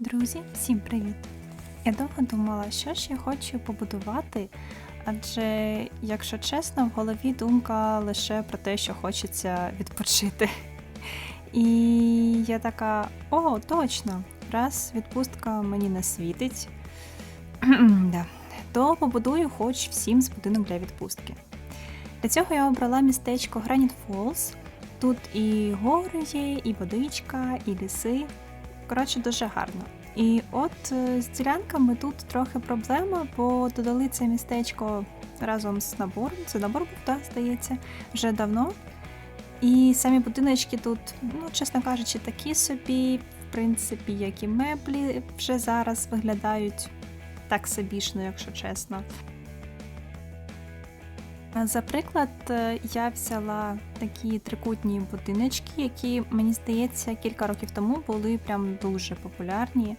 Друзі, всім привіт! Я довго думала, що ж я хочу побудувати, адже, якщо чесно, в голові думка лише про те, що хочеться відпочити. І я така: о, точно! Раз відпустка мені не світить, то побудую хоч всім з будинок для відпустки. Для цього я обрала містечко Granite Falls. Тут і гори є, і водичка, і ліси. Коротше, дуже гарно. І от е, з ділянками тут трохи проблема, бо додали це містечко разом з набором. Це набор був, так, здається, вже давно. І самі будиночки тут, ну, чесно кажучи, такі собі, в принципі, як і меблі вже зараз виглядають так собішно, якщо чесно. А, За приклад, е, я взяла такі трикутні будиночки, які, мені здається, кілька років тому були прям дуже популярні.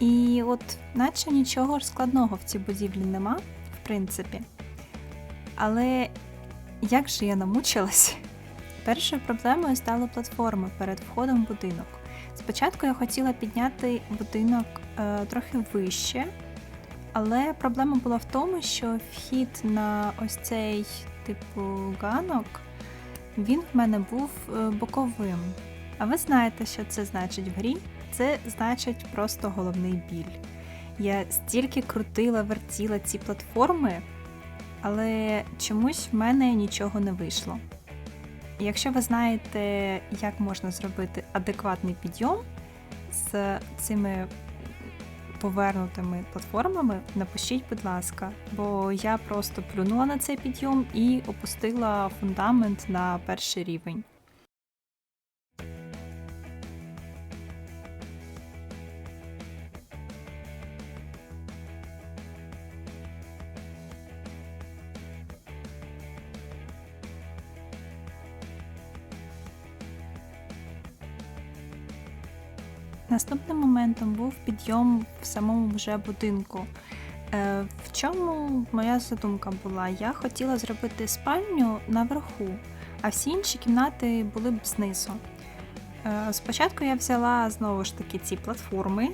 І от, наче нічого складного в цій будівлі нема, в принципі. Але як же я намучилась? Першою проблемою стала платформа перед входом в будинок. Спочатку я хотіла підняти будинок е, трохи вище, але проблема була в тому, що вхід на ось цей типу ганок, він в мене був е, боковим. А ви знаєте, що це значить в грі? Це значить просто головний біль. Я стільки крутила, вертіла ці платформи, але чомусь в мене нічого не вийшло. Якщо ви знаєте, як можна зробити адекватний підйом з цими повернутими платформами, напишіть, будь ласка, бо я просто плюнула на цей підйом і опустила фундамент на перший рівень. Наступним моментом був підйом в самому вже будинку. Е, В чому моя задумка була? Я хотіла зробити спальню наверху, а всі інші кімнати були б знизу. Е, Спочатку я взяла знову ж таки ці платформи,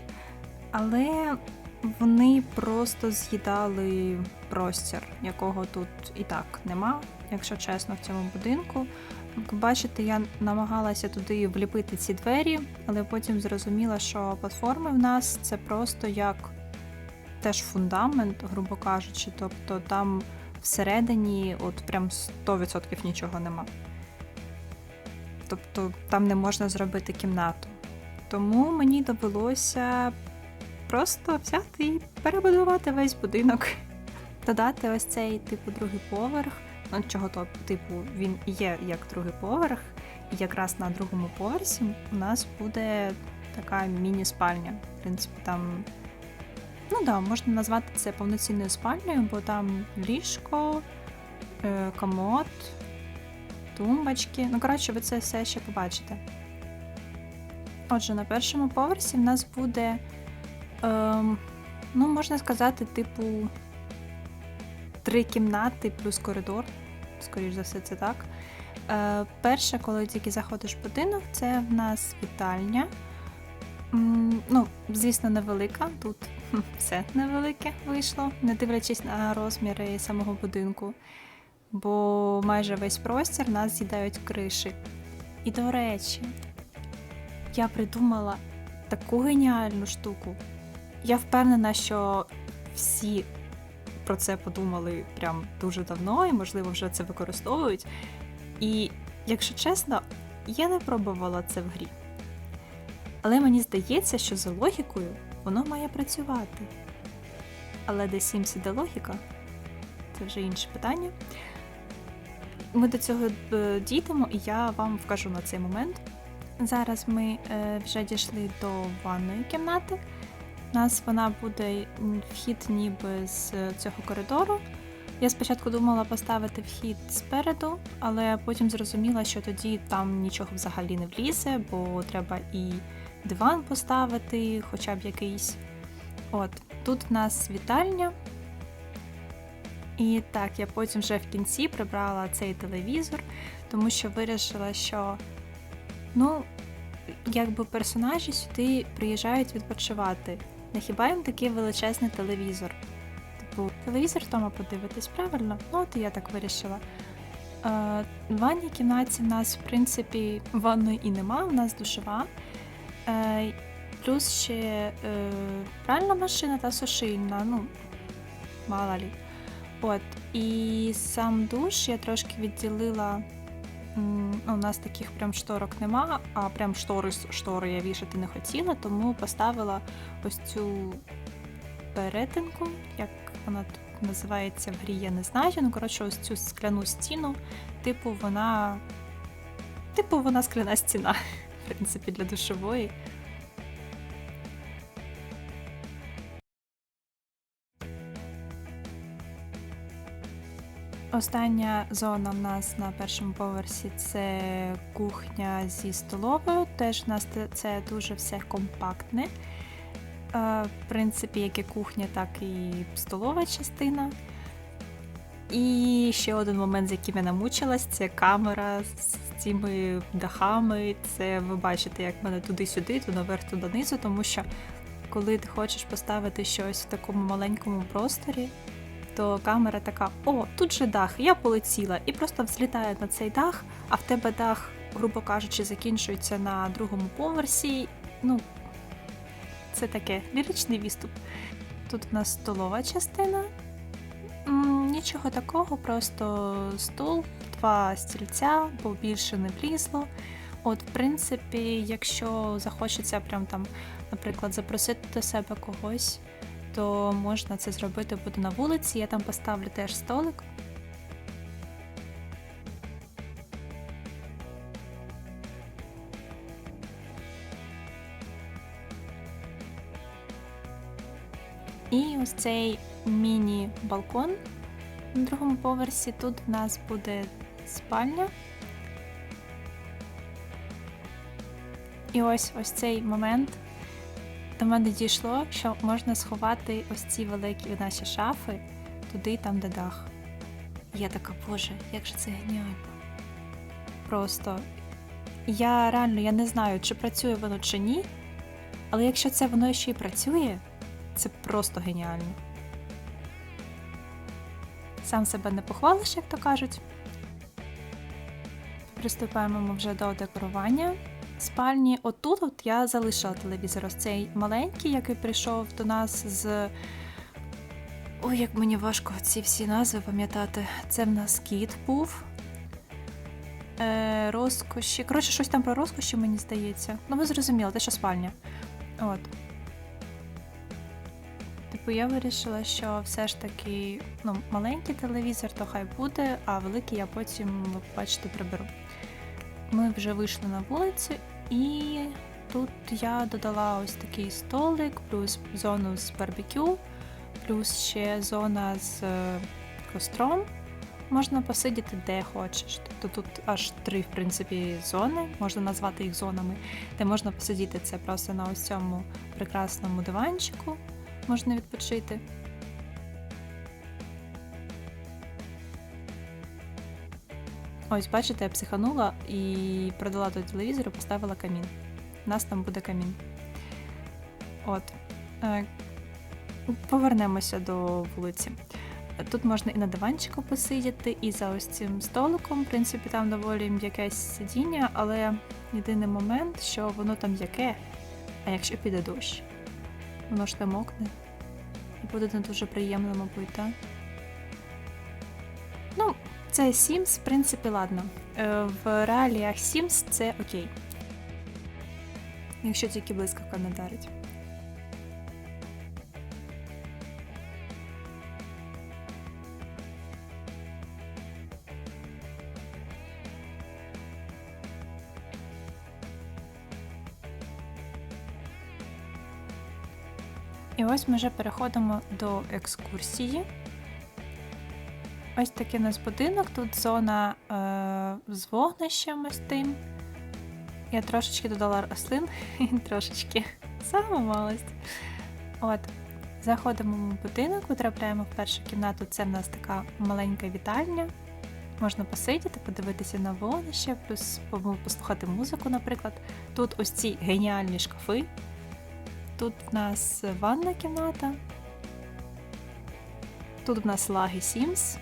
але вони просто з'їдали простір, якого тут і так нема, якщо чесно, в цьому будинку. Як бачите, я намагалася туди вліпити ці двері, але потім зрозуміла, що платформи в нас це просто як теж фундамент, грубо кажучи. Тобто там всередині от прям 100% нічого нема. Тобто там не можна зробити кімнату. Тому мені довелося просто взяти і перебудувати весь будинок, додати ось цей типу другий поверх. Ну, чого то, типу, він є як другий поверх, і якраз на другому поверсі у нас буде така міні-спальня. В принципі, там, ну да, можна назвати це повноцінною спальнею, бо там ліжко, е, комод, тумбочки. Ну, коротше, ви це все ще побачите. Отже, на першому поверсі в нас буде, ем, ну, можна сказати, типу три кімнати плюс коридор. Скоріш за все, це так. Е, Перше, коли тільки заходиш в будинок, це в нас вітальня. Ну, звісно, невелика. Тут все невелике вийшло, не дивлячись на розміри самого будинку. Бо майже весь простір нас з'їдають криші. І до речі, я придумала таку геніальну штуку. Я впевнена, що всі про це подумали прям дуже давно і, можливо, вже це використовують. І, якщо чесно, я не пробувала це в грі. Але мені здається, що за логікою воно має працювати. Але де Sims іде логіка, це вже інше питання. Ми до цього е, дійдемо, і я вам вкажу на цей момент. Зараз ми е, вже дійшли до ванної кімнати. У нас вона буде вхід ніби з цього коридору. Я спочатку думала поставити вхід спереду, але потім зрозуміла, що тоді там нічого взагалі не влізе, бо треба і диван поставити, хоча б якийсь. От, тут в нас вітальня. І так, я потім вже в кінці прибрала цей телевізор, тому що вирішила, що ну, якби персонажі сюди приїжджають відпочивати. Не хіба їм такий величезний телевізор? Типу, телевізор вдома подивитись, правильно? Ну, от і я так вирішила. Е, в ванній кімнаті в нас, в принципі, ванної і нема, у нас душова. Е, плюс ще е, пральна машина та сушильна, ну, мало лі. От, і сам душ я трошки відділила. Ну, У нас таких прям шторок нема, а прям штори, штори я вішати не хотіла, тому поставила ось цю перетинку, як вона тут називається в грі, я не знаю. Ну, коротше, ось цю скляну стіну, типу, вона. Типу, вона скляна стіна, в принципі, для душової. Остання зона в нас на першому поверсі це кухня зі столовою. Теж у нас це дуже все компактне. Е, В принципі, як і кухня, так і столова частина. І ще один момент, з яким я намучилась, це камера з цими дахами. Це ви бачите, як мене туди-сюди, то наверх, то донизу, тому що коли ти хочеш поставити щось в такому маленькому просторі, то камера така: о, тут же дах, я полетіла, і просто взлітає на цей дах, а в тебе дах, грубо кажучи, закінчується на другому поверсі. Ну, це таке ліричний відступ. Тут в нас столова частина. Нічого такого, просто стул, два стільця, бо більше не влізло. От, в принципі, якщо захочеться прям там, наприклад, запросити до себе когось, то можна це зробити буде на вулиці. Я там поставлю теж столик. І ось цей міні-балкон на другому поверсі. Тут в нас буде спальня. І ось ось цей момент до мене дійшло, що можна сховати ось ці великі наші шафи туди, там, де дах. І я така, боже, як же це геніально. Просто я реально я не знаю, чи працює воно чи ні, але якщо це воно ще й працює, це просто геніально. Сам себе не похвалиш, як то кажуть. Приступаємо ми вже до декорування спальні. Отут от я залишила телевізор. Ось цей маленький, який прийшов до нас з. Ой, як мені важко ці всі назви пам'ятати. Це в нас кіт був. Е, розкоші. Коротше, щось там про розкоші, мені здається. Ну, ви зрозуміли, те, що спальня. От. Типу, я вирішила, що все ж таки ну, маленький телевізор, то хай буде, а великий я потім, бачите, приберу. Ми вже вийшли на вулицю, і тут я додала ось такий столик, плюс зону з барбекю, плюс ще зона з е, костром. Можна посидіти де хочеш. Тобто тут аж три, в принципі, зони, можна назвати їх зонами, де можна посидіти це просто на ось цьому прекрасному диванчику, можна відпочити. Ось, бачите, я психанула і продала той телевізор і поставила камін. У нас там буде камін. От. Е, Повернемося до вулиці. Тут можна і на диванчику посидіти, і за ось цим столиком, в принципі, там доволі м'яке сидіння, але єдиний момент, що воно там м'яке, а якщо піде дощ, воно ж там мокне. І буде не дуже приємно, мабуть, так? Ну, це Sims, в принципі, ладно. Е, В реаліях Sims це окей. Якщо тільки блискавка не дарить. І ось ми вже переходимо до екскурсії. Ось такий у нас будинок. Тут зона е, з вогнищем ось тим. Я трошечки додала рослин, трошечки. Саме малость. От. Заходимо в будинок, потрапляємо в першу кімнату. Це в нас така маленька вітальня. Можна посидіти, подивитися на вогнище, плюс послухати музику, наприклад. Тут ось ці геніальні шкафи. Тут в нас ванна кімната. Тут в нас лаги Sims.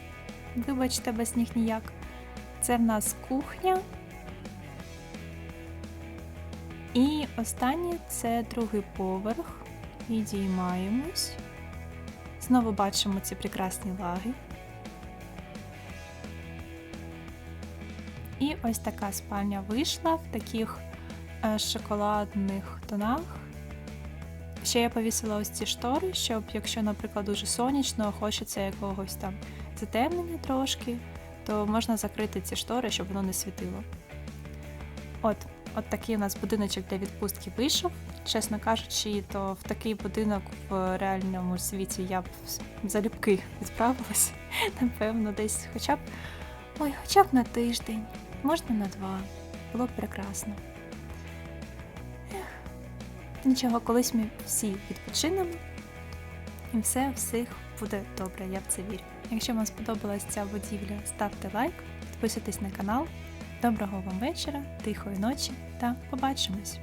Вибачте, без них ніяк. Це в нас кухня. І останнє це другий поверх. Відіймаємось. Знову бачимо ці прекрасні лаги. І ось така спальня вийшла в таких е, шоколадних тонах. Ще я повісила ось ці штори, щоб, якщо, наприклад, дуже сонячно, хочеться якогось там затемнення трошки, то можна закрити ці штори, щоб воно не світило. От, от такий у нас будиночок для відпустки вийшов. Чесно кажучи, то в такий будинок в реальному світі я б залюбки відправилась. Напевно, десь хоча б. Ой, хоча б на тиждень, можна на два. Було б прекрасно. Ех, Нічого, колись ми всі відпочинемо, і все всіх буде добре, я в це вірю. Якщо вам сподобалась ця будівля, ставте лайк, підписуйтесь на канал. Доброго вам вечора, тихої ночі та побачимось!